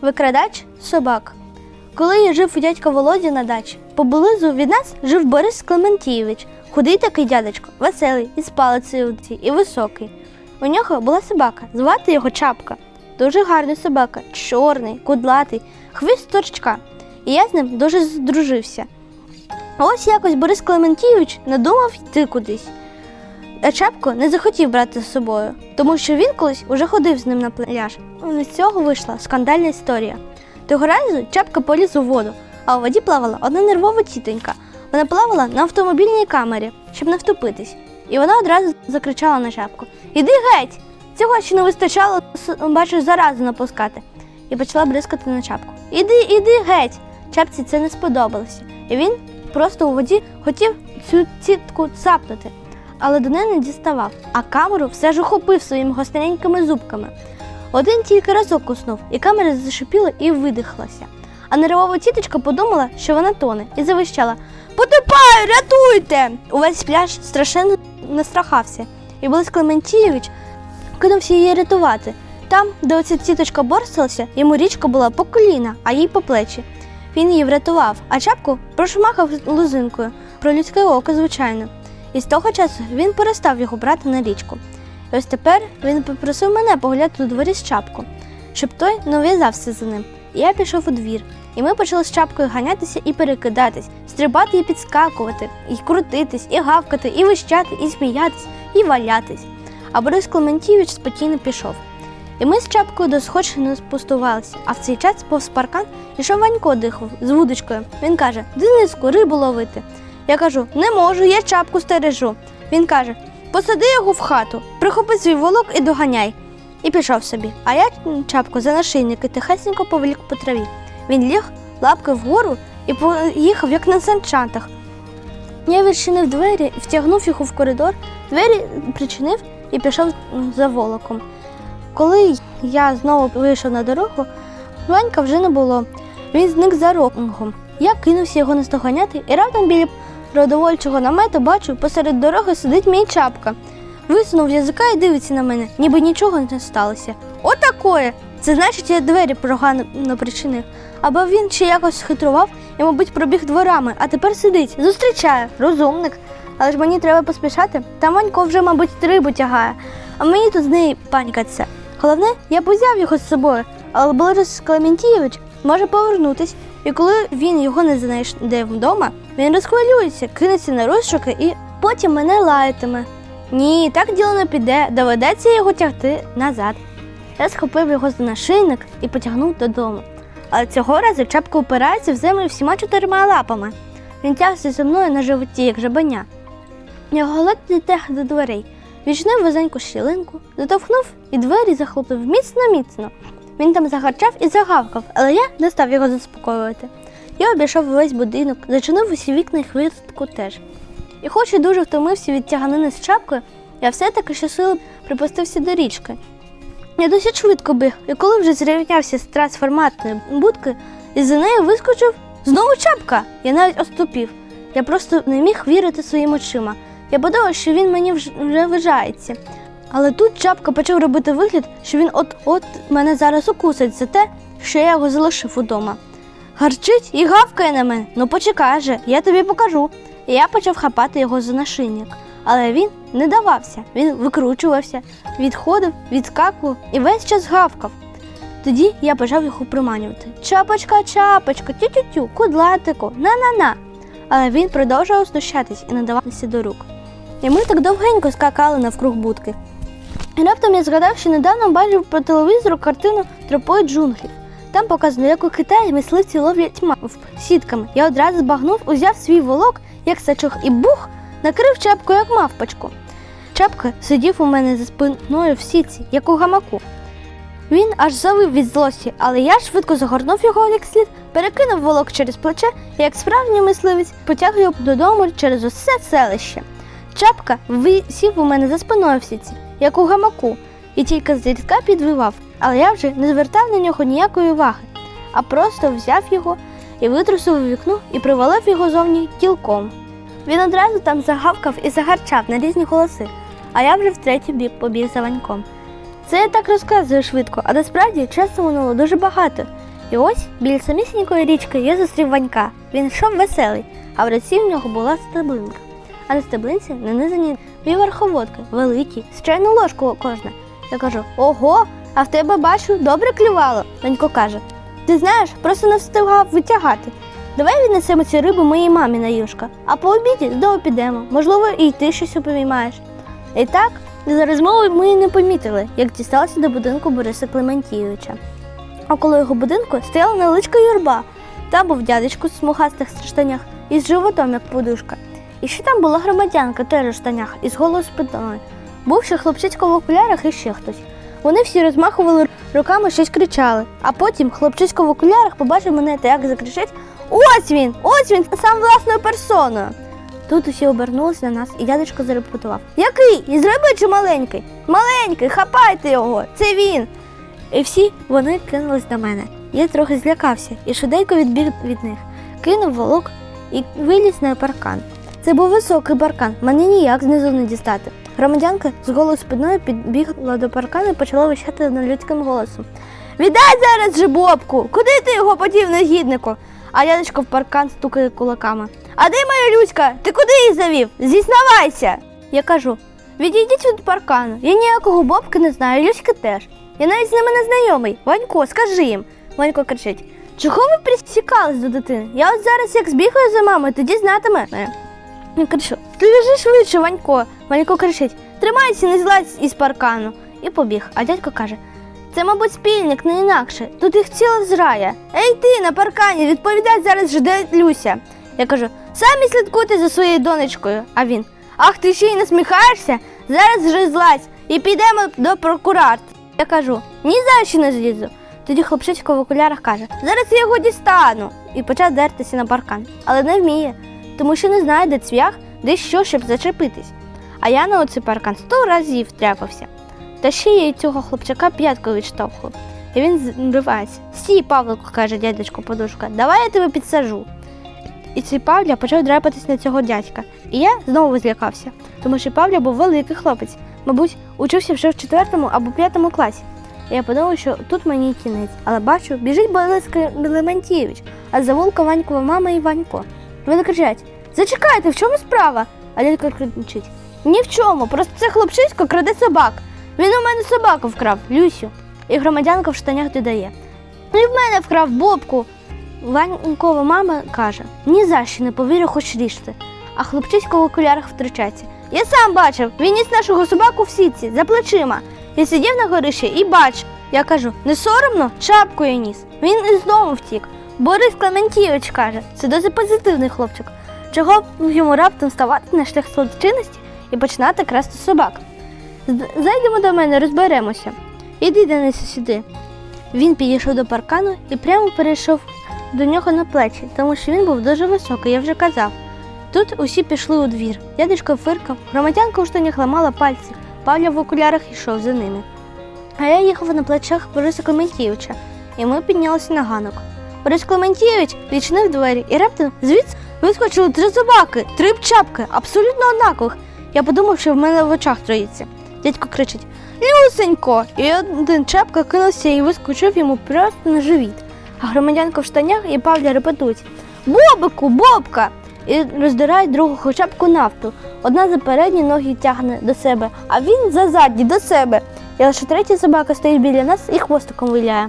Викрадач собак. Коли жив у дядька Володі на дачі, поблизу від нас жив Борис Клементійович, худий такий дядечко, веселий, із палицею і високий. У нього була собака, звати його Чапка. Дуже гарний собака, чорний, кудлатий, хвіст торчка. І я з ним дуже здружився. Ось якось Борис Клементійович надумав йти кудись. А Чапко не захотів брати з собою, тому що він колись уже ходив з ним на пляж. І з цього вийшла скандальна історія. Того разу Чапка поліз у воду, а у воді плавала одна нервова тітонька. Вона плавала на автомобільній камері, щоб не втопитись. І вона одразу закричала на Чапку: Іди геть! Цього ще не вистачало, бачу, заразу напускати. І почала бризкати на чапку. Іди, іди геть! Чапці це не сподобалося. І він просто у воді хотів цю тітку цапнути, але до неї не діставав, а камеру все ж ухопив своїми гостренькими зубками. Один тільки разок куснув, і камера зашипіла і видихлася. А нервова тіточка подумала, що вона тоне, і завищала Потопаю, рятуйте! Увесь пляж страшенно настрахався, і Борис Клементійович кинувся її рятувати. Там, де оця тіточка борсилася, йому річка була по коліна, а їй по плечі. Він її врятував, а чапку прошмахав лозинкою, про людське око, звичайно. І з того часу він перестав його брати на річку. І ось тепер він попросив мене погуляти у дворі з чапку, щоб той не ув'язався за ним. І я пішов у двір, і ми почали з чапкою ганятися і перекидатись, стрибати і підскакувати, і крутитись, і гавкати, і вищати, і сміятись, і валятись. А Борис Клементійович спокійно пішов. І ми з чапкою до сходжі не спустувалися, а в цей час повз паркан ішов Ванько дихав з вудочкою. Він каже: Дениску, рибу ловити. Я кажу, не можу, я чапку стережу. Він каже: посади його в хату, прихопи свій волок і доганяй. І пішов собі. А я чапку за нашийники тихесенько повелік по траві. Він ліг лапки вгору і поїхав, як на санчатах. Я відчинив двері і втягнув його в коридор, двері причинив і пішов за волоком. Коли я знову вийшов на дорогу, Ванька вже не було. Він зник за рогом. Я кинувся його наздоганяти, і раптом біля продовольчого намету бачу, посеред дороги сидить мій чапка. Висунув язика і дивиться на мене, ніби нічого не сталося. Отакое! Це значить, я двері погано причинив. Або він ще якось схитрував і, мабуть, пробіг дворами, а тепер сидить, зустрічає, розумник. Але ж мені треба поспішати. Там Ванько вже, мабуть, рибу тягає, а мені тут з неї панькаться. Головне, я б узяв його з собою, але Борис Клементійович може повернутись, і коли він його не знайде вдома, він розхвилюється, кинеться на розшуки і потім мене лаятиме. Ні, так діло не піде, доведеться його тягти назад. Я схопив його за нашийник і потягнув додому. Але цього разу чапка упирається в землю всіма чотирма лапами. Він тягся зі мною на животі, як жабеня. Його ледь дотяг до дверей, відчинив вузеньку щілинку, затовхнув і двері захлопнув міцно-міцно. Він там загарчав і загавкав, але я не став його заспокоювати. Я обійшов весь будинок, зачинив усі вікна і хвистку теж. І хоч і дуже втомився від тяганини з чапкою, я все-таки щосили припустився до річки. Я досить швидко біг, і коли вже зрівнявся з трансформатної будки, і за нею вискочив знову чапка. Я навіть оступів. Я просто не міг вірити своїм очима. Я подумав, що він мені вж- вже вижається. Але тут чапка почав робити вигляд, що він от-от мене зараз укусить за те, що я його залишив удома. Гарчить і гавкає на мене. Ну почекай же, я тобі покажу. І я почав хапати його за нашийник. Але він не давався, він викручувався, відходив, відскакував і весь час гавкав. Тоді я почав його приманювати. Чапочка, чапочка, тю-тю-тю, кудлатику, на-на-на. Але він продовжував знущатись і не даватися до рук. І ми так довгенько скакали навкруг будки. І раптом я згадав, що недавно бачив по телевізору картину тропою джунглів. Там показано, як у Китаї мисливці ловлять мавп сітками. Я одразу збагнув, узяв свій волок, як сачок, і бух, накрив чапку, як мавпочку. Чапка сидів у мене за спиною в сітці, як у гамаку. Він аж завив від злості, але я швидко загорнув його як слід, перекинув волок через плече і, як справжній мисливець, потяг його додому через усе селище. Чапка висів у мене за спиною в сітці, як у гамаку, і тільки зрідка підвивав, але я вже не звертав на нього ніякої уваги, а просто взяв його і витрусив у вікно і привалив його зовні кілком. Він одразу там загавкав і загарчав на різні голоси, а я вже втретє бік побіг за ваньком. Це я так розказую швидко, а насправді часу минуло дуже багато. І ось біля самісінької річки я зустрів Ванька. Він йшов веселий, а в руці в нього була стеблинка. А на стеблинці нанизані дві верховодки, великі, з чайну ложку кожна. Я кажу: Ого, а в тебе бачу, добре клювало. Ванько каже: Ти знаєш, просто не встигав витягати. Давай віднесемо ці риби моїй мамі на юшка, а по обіді знову підемо. Можливо, і ти щось упіймаєш. І так, за розмовою ми й не помітили, як дісталися до будинку Бориса Клементійовича. А коло його будинку стояла невеличка юрба. Там був дядечко з смугастих штанях із животом, як подушка. І ще там була громадянка теж у штанях із голою спиною. Був ще хлопчисько в окулярах і ще хтось. Вони всі розмахували руками, щось кричали. А потім хлопчисько в окулярах побачив мене та як закричить: Ось він! Ось він! Сам власною персоною. Тут усі обернулися на нас, і дядечко зарепетував: Який? Із риби чи маленький? Маленький, хапайте його! Це він! І всі вони кинулись на мене. Я трохи злякався і швиденько відбіг від них, кинув волок і виліз на паркан. Це був високий паркан, мене ніяк знизу не дістати. Громадянка з голою спиною підбігла до паркану і почала вищати людським голосом. Віддай зараз же бобку! Куди ти його подів, негіднику? А дядечко в паркан стукає кулаками. А де моя Люська? Ти куди її завів? Зізнавайся! Я кажу: відійдіть від паркану. Я ніякого бобки не знаю, Люськи теж. Я навіть з ними не знайомий. Ванько, скажи їм. Ванько кричить: Чого ви присікались до дитини? Я от зараз як збігаю за мамою, тоді знатиме. Я кричу: Ти біжи швидше, Ванько. Ванько кричить: Тримайся, не злазь із паркану. І побіг. А дядько каже: Це, мабуть, спільник, не інакше. Тут їх ціла зрая. Ей ти на паркані, відповідай зараз же, де Люся. Я кажу: самі слідкуйте за своєю донечкою. А він: Ах, ти ще й насміхаєшся? Зараз же злазь і підемо до прокурата. Я кажу, ні за що не злізу. Тоді хлопчисько в окулярах каже: Зараз я його дістану. І почав дертися на паркан, але не вміє, тому що не знає, де цвях, де що, щоб зачепитись. А я на оцей паркан сто разів тряпався. Та ще я й цього хлопчака п'яткою відштовхую. І він зривається. Стій, Павлику, каже дядечко подушка, давай я тебе підсажу. І цей Павля почав дряпатись на цього дядька. І я знову злякався, тому що Павля був великий хлопець, мабуть, учився вже в четвертому або п'ятому класі. Я подумав, що тут мені кінець, але бачу, біжить Борис Клементійович, а за вулка Ванькова мама і Ванько. Вони кричать: Зачекайте, в чому справа? А дядько кричить: Ні в чому, просто це хлопчисько краде собак. Він у мене собаку вкрав, Люсю. І громадянка в штанях додає. Ну І в мене вкрав бобку. Ванькова мама каже: ні за що не повірю, хоч ріжте. А хлопчисько в окулярах втручається. Я сам бачив, він ніс нашого собаку в сітці за плечима. Я сидів на горищі і бачив. Я кажу, не соромно, чапкою ніс. Він і знову втік. Борис Клементійович каже, це досить позитивний хлопчик. Чого б йому раптом ставати на шлях злочинності і починати красти собак? Зайдемо до мене, розберемося. Іди, Денисе, сюди. Він підійшов до паркану і прямо перейшов до нього на плечі, тому що він був дуже високий, я вже казав. Тут усі пішли у двір. Дядечко фиркав, громадянка у штанях ламала пальці, Павля в окулярах йшов за ними. А я їхав на плечах Бориса Клементійовича, і ми піднялися на ганок. Борис Клементійович відчинив двері і раптом звідси вискочили три собаки, три чапки, абсолютно однакових. Я подумав, що в мене в очах троїться. Дядько кричить Люсенько! І один чапка кинувся і вискочив йому просто на живіт. А громадянка в штанях і Павля репетують Бобику, бобка! І роздирають другого чапку нафту. Одна за передні ноги тягне до себе, а він за задні до себе. І лише третя собака стоїть біля нас і хвостиком виляє.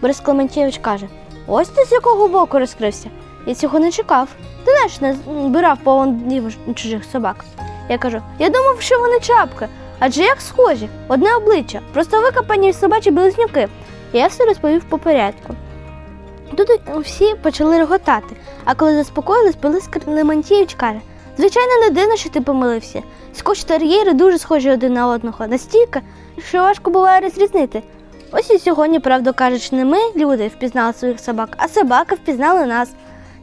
Борис Клементєвич каже: ось ти з якого боку розкрився. Я цього не чекав. Ти знаєш, не збирав поводів чужих собак. Я кажу: я думав, що вони чапки, адже як схожі, одне обличчя, просто викопані собачі близнюки. Я все розповів по порядку. Тут всі почали реготати, а коли заспокоїлись, Борис Клементєвич каже: звичайно, не дивно, що ти помилився. Скотч тер'єри дуже схожі один на одного, настільки, що важко буває розрізнити. Ось і сьогодні, правду кажучи, не ми, люди, впізнали своїх собак, а собаки впізнали нас.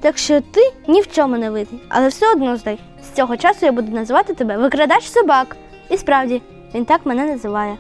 Так що ти ні в чому не винний, але все одно здай. З цього часу я буду називати тебе викрадач собак. І справді, він так мене називає.